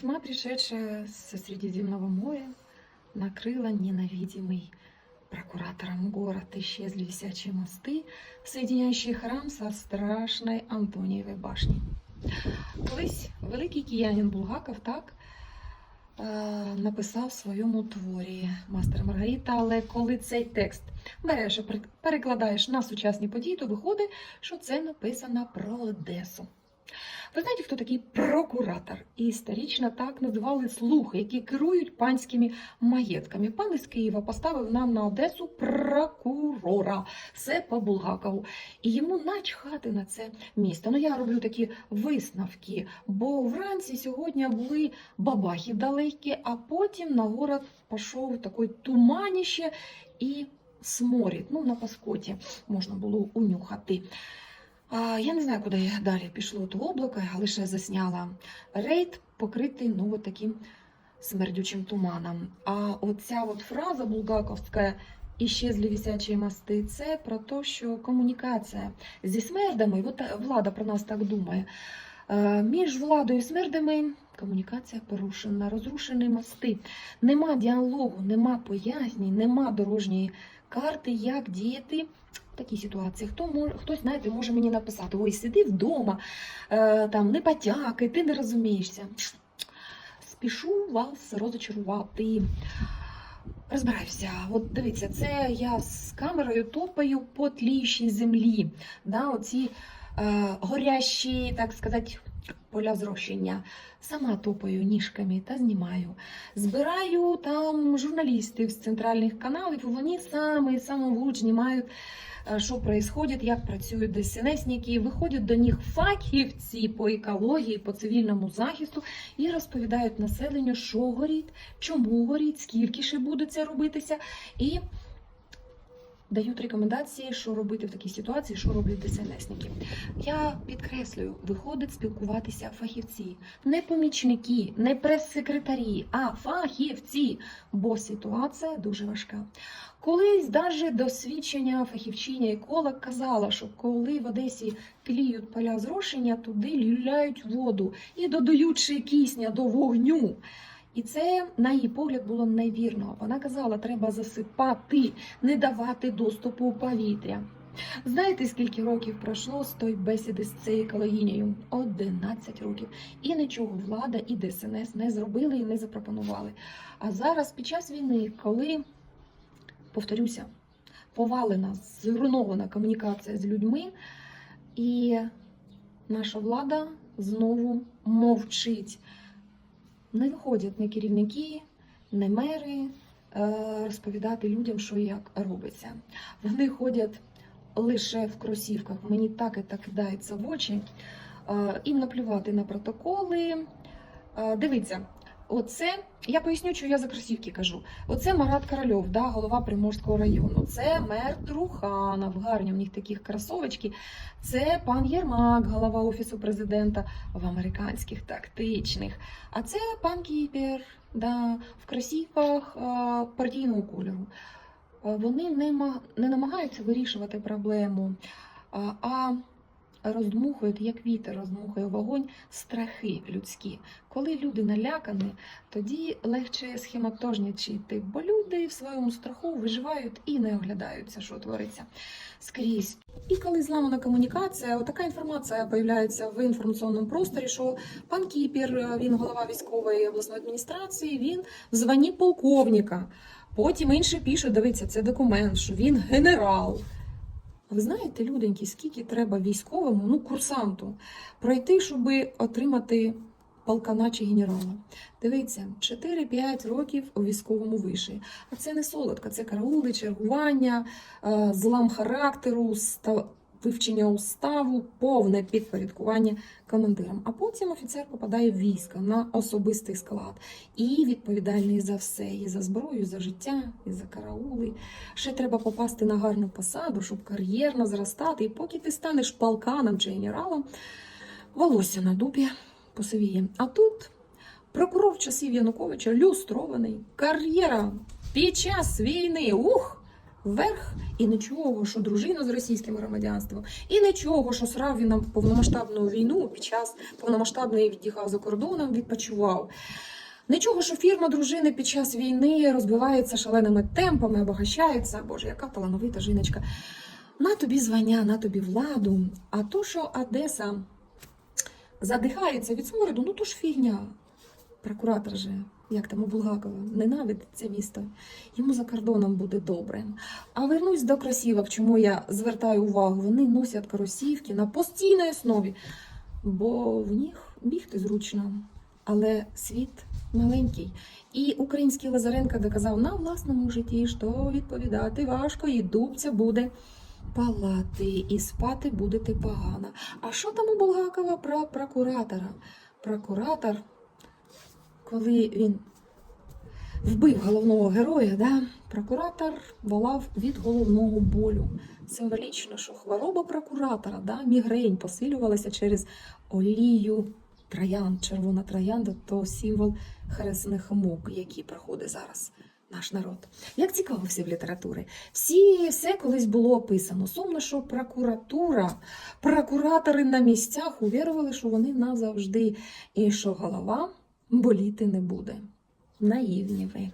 Тьма, пришедшая со Средиземного моря, накрыла ненавидимый прокуратором город. Исчезли висячие мосты, соединяющие храм со страшной Антонієвої башні. Колись великий киянин Булгаков так е, написав в своєму творі Мастер Маргарита, але коли цей текст береш і перек- перекладаєш на сучасні події, то виходить, що це написано про Одесу. Ви знаєте, хто такий прокуратор? Історично так називали слухи, які керують панськими маєтками. Пан із Києва поставив нам на Одесу прокурора. Все по Булгакову. І йому начхати на це місто. Ну я роблю такі висновки, бо вранці сьогодні були бабахи далекі, а потім на город пішов такий туманіще і сморід. Ну, на паскоті можна було унюхати. Я не знаю, куди далі пішло то облако, а лише засняла рейд, покритий ну, от таким смердючим туманом. А оця от фраза булгаковська «Іщезлі висячі мости» – це про те, що комунікація зі смердами, от влада про нас так думає. е, Між владою і смердами комунікація порушена, розрушені мости. Нема діалогу, нема пояснень, нема дорожньої карти, як діяти в такій ситуації. Хто може, хтось, знаєте, може мені написати: ой, сиди вдома, е, там не потякай, ти не розумієшся. Спішу вас розочарувати. Розбираюся. От дивіться, це я з камерою топаю по тліючій землі. Да, оці е, горящі, так сказати, поля зрощення. Сама топаю ніжками та знімаю. Збираю там журналістів з центральних каналів, вони саме самовуч знімають, е, що відбувається, як працюють ДСНСники. Виходять до них фахівці по екології, по цивільному захисту і розповідають населенню, що горить, чому горить, скільки ще буде це робитися, і дають рекомендації, що робити в такій ситуації, що роблять ДСНСники. Я підкреслюю, виходить спілкуватися фахівці, не помічники, не прес-секретарі, а фахівці, бо ситуація дуже важка. Колись навіть досвідчення фахівчиня еколог казала, що коли в Одесі кліють поля зрошення, туди люляють воду і додаючи кисня до вогню. І це, на її погляд, було невірно. Вона казала, треба засипати, не давати доступу повітря. Знаєте, скільки років пройшло з тої бесіди з цією екологінею? 11 років. І нічого влада і ДСНС не зробили і не запропонували. А зараз, під час війни, коли, повторюся, повалена, зруйнована комунікація з людьми, і наша влада знову мовчить. Не виходять не керівники, не мери е, розповідати людям, що як робиться. Вони ходять лише в кросівках. Мені так і так кидається в очі. Е, Їм наплювати на протоколи. Е, Дивіться, оце я поясню, що я за кросівки кажу. Оце Марат Корольов, да, голова Приморського району. Це мер Труханов, гарні в них таких кросовочки. Це пан Єрмак, голова офісу президента в американських тактичних. А це пан Кіпер, да, в кросівках е, партійного кольору. Е, Вони не, ма- не намагаються вирішувати проблему, а, а роздмухують, як вітер роздмухує вогонь, страхи людські. Коли люди налякані, тоді легше схематожнічити, бо люди в своєму страху виживають і не оглядаються, що твориться скрізь. І коли зламана комунікація, така інформація з'являється в інформаційному просторі, що пан Кіпір, він голова військової обласної адміністрації, він в званні полковника. Потім інші пишуть, дивіться, це документ, що він генерал. Ви знаєте, люденьки, скільки треба військовому, ну, курсанту, пройти, щоб отримати полкана чи генерала? Дивіться, 4-5 років у військовому виші. А це не солодко, це караули, чергування, е, злам характеру, ста- вивчення уставу, повне підпорядкування командирам. А потім офіцер попадає в військо на особистий склад і відповідальний за все, і за зброю, і за життя, і за караули. Ще треба попасти на гарну посаду, щоб кар'єрно зростати. І поки ти станеш полканом чи генералом, волосся на дубі посивіє. А тут прокурор часів Януковича люстрований, кар'єра під час війни. Ух! Вверх, і нічого, що дружина з російським громадянством, і нічого, що срав він на повномасштабну війну під час повномасштабної віддихав за кордоном, відпочивав. Нічого, що фірма дружини під час війни розбивається шаленими темпами, обогащається. Боже, яка талановита жіночка. На тобі звання, на тобі владу. А то, що Одеса задихається від смороду, ну то ж фігня. Прокуратор же, як там у Булгакова, ненавидить це місто. Йому за кордоном буде добре. А вернусь до кросівок, чому я звертаю увагу, вони носять кросівки на постійній основі, бо в них бігти зручно. Але світ маленький. І український Лазаренко доказав на власному житті, що відповідати важко, і дубця буде палати, і спати будете погано. А що там у Булгакова про прокуратора? Прокуратор, коли він вбив головного героя, да, прокуратор волав від головного болю. Символічно, що хвороба прокуратора, да, мігрень посилювалася через олію троянд, червона троянда то символ хресних мук, які проходить зараз наш народ. Як цікаво всі в літературі. Всі, все колись було описано. Сумно, що прокуратура, прокуратори на місцях увірували, що вони назавжди, і що голова боліти не буде. Наївні ви.